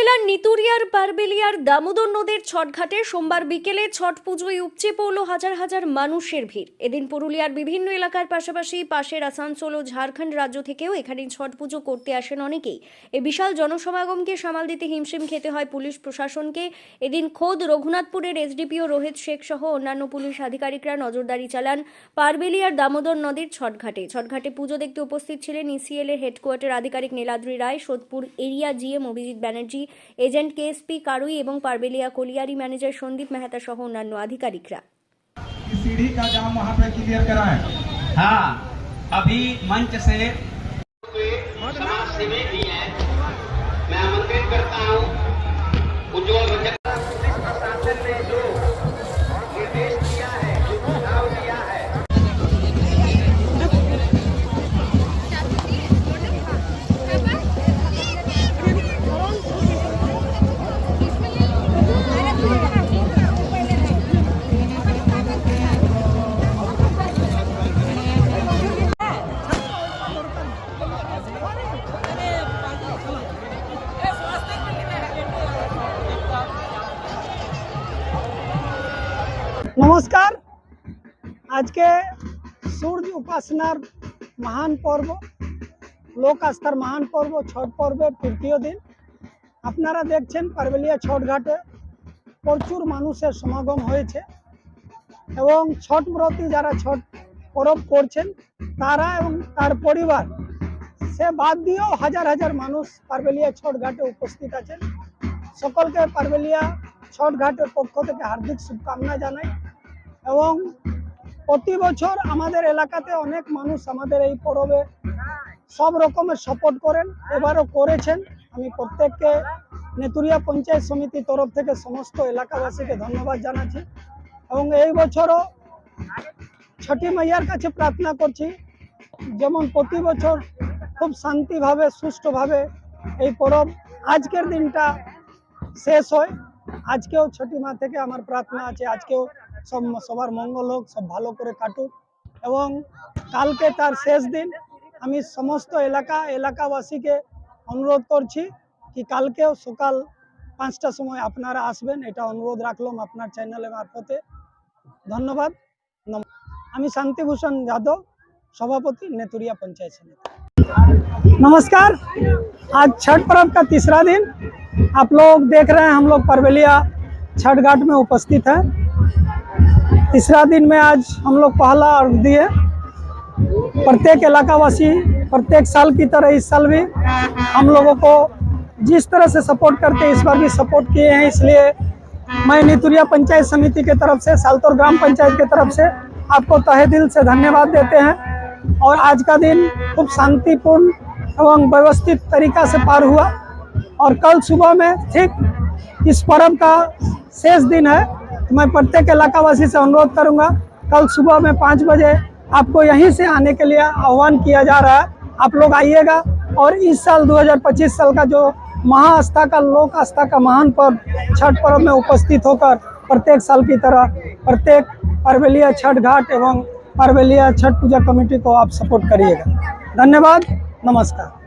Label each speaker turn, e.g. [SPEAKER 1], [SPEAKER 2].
[SPEAKER 1] জেলার নিতুরিয়ার, পারবেলিয়ার, দামোদর নদের ছটঘাটে সোমবার বিকেলে ছট পুজোয় উপচে পড়ল হাজার হাজার মানুষের ভিড়। এদিন পুরুলিয়ার বিভিন্ন এলাকার পাশাপাশি পাশের আসানসোল ও ঝাড়খণ্ড রাজ্য থেকেও এখানে ছট পুজো করতে আসেন অনেকেই। এই বিশাল জনসমাগমকে সামাল দিতে হিমশিম খেতে হয় পুলিশ প্রশাসনকে। এদিন খোদ রঘুনাথপুরের এসডিপিও রোহিত শেখ সহ অন্যান্য পুলিশ আধিকারিকরা নজরদারি চালান পারবেলিয়ার দামোদর নদীর ছটঘাটে। ছটঘাটে পুজো দেখতে উপস্থিত ছিলেন ইসিএল এর হেডকোয়ার্টার আধিকারিক Niladri Roy, Sodepur area GM Abhijit Banerjee agent KSP Karui এবং পারবেলিয়া কলিয়ারি ম্যানেজার সন্দীপ মেহতা সহ অন্যান্য আধিকারিকরা
[SPEAKER 2] कि सीढ़ी का जाम वहाँ पे क्लियर कराएं
[SPEAKER 3] हाँ अभी मंच से
[SPEAKER 4] समाज सेवी भी हैं मैं आमंत्रित करता
[SPEAKER 5] নমস্কার। আজকে সূর্য উপাসনার মহান পর্ব, লোক আস্থার মহান পর্ব, ছট পর্বের তৃতীয় দিন। আপনারা দেখছেন পারবেলিয়া ছট ঘাটে প্রচুর মানুষের সমাগম হয়েছে এবং ছট ব্রতী যারা ছট পরব করছেন, তারা এবং তার পরিবার, সে বাদ দিয়েও হাজার হাজার মানুষ পারবেলিয়া ছট ঘাটে উপস্থিত আছেন। সকলকে পারবেলিয়া ছট ঘাটের পক্ষ থেকে হার্দিক শুভকামনা জানাই। এবং প্রতি বছর আমাদের এলাকাতে অনেক মানুষ আমাদের এই পরবে। সব রকমের সাপোর্ট করেন, এবারও করেছেন। আমি প্রত্যেককে নেতুরিয়া পঞ্চায়েত সমিতির তরফ থেকে সমস্ত এলাকাবাসীকে ধন্যবাদ জানাচ্ছি। এবং এই বছরও ছটি মাইয়ার কাছে প্রার্থনা করছি, যেমন প্রতি বছর খুব শান্তিভাবে, সুষ্ঠুভাবে এই পরব। আজকের দিনটা শেষ হয়। আজকেও ছটি মা থেকে আমার প্রার্থনা আছে আজকেও সব সবার মঙ্গল হোক সব ভালো করে কাটুক এবং কালকে তার শেষ দিন আমি সমস্ত এলাকা এলাকাবাসীকে অনুরোধ করছি কি কালকেও সকাল পাঁচটার সময় আপনারা আসবেন এটা অনুরোধ রাখলাম আপনার চ্যানেলের মারফতে ধন্যবাদ নম- আমি শান্তিভূষণ যাদব सभापति नेतुरिया पंचायत समिति नमस्कार आज छठ पर्व का तीसरा दिन आप लोग देख रहे हैं, हम लोग परवेलिया छठ घाट में उपस्थित हैं। तीसरा दिन में आज हम लोग पहला अर्घ दिए। प्रत्येक इलाकावासी, प्रत्येक साल की तरह इस साल भी हम लोगों को जिस तरह से सपोर्ट करते इस बार भी सपोर्ट किए हैं। इसलिए मैं नितुरिया पंचायत समिति के तरफ़ से, सालतोर ग्राम पंचायत के तरफ़ से आपको तहे दिल से धन्यवाद देते हैं। और आज का दिन खूब शांतिपूर्ण एवं व्यवस्थित तरीका से पार हुआ। और कल सुबह में ठीक इस पर्व का शेष दिन है तो मैं प्रत्येक इलाकावासी से अनुरोध करूँगा, कल सुबह में पाँच बजे आपको यहीं से आने के लिए आह्वान किया जा रहा है। आप लोग आइएगा और इस साल 2025 साल का जो महाआस्था का लोक आस्था का महान पर्व, छठ पर्व में उपस्थित होकर प्रत्येक साल की तरह प्रत्येक परवेलिया छठ घाट एवं परवेलिया छठ पूजा कमेटी को आप सपोर्ट करिएगा। धन्यवाद, नमस्कार।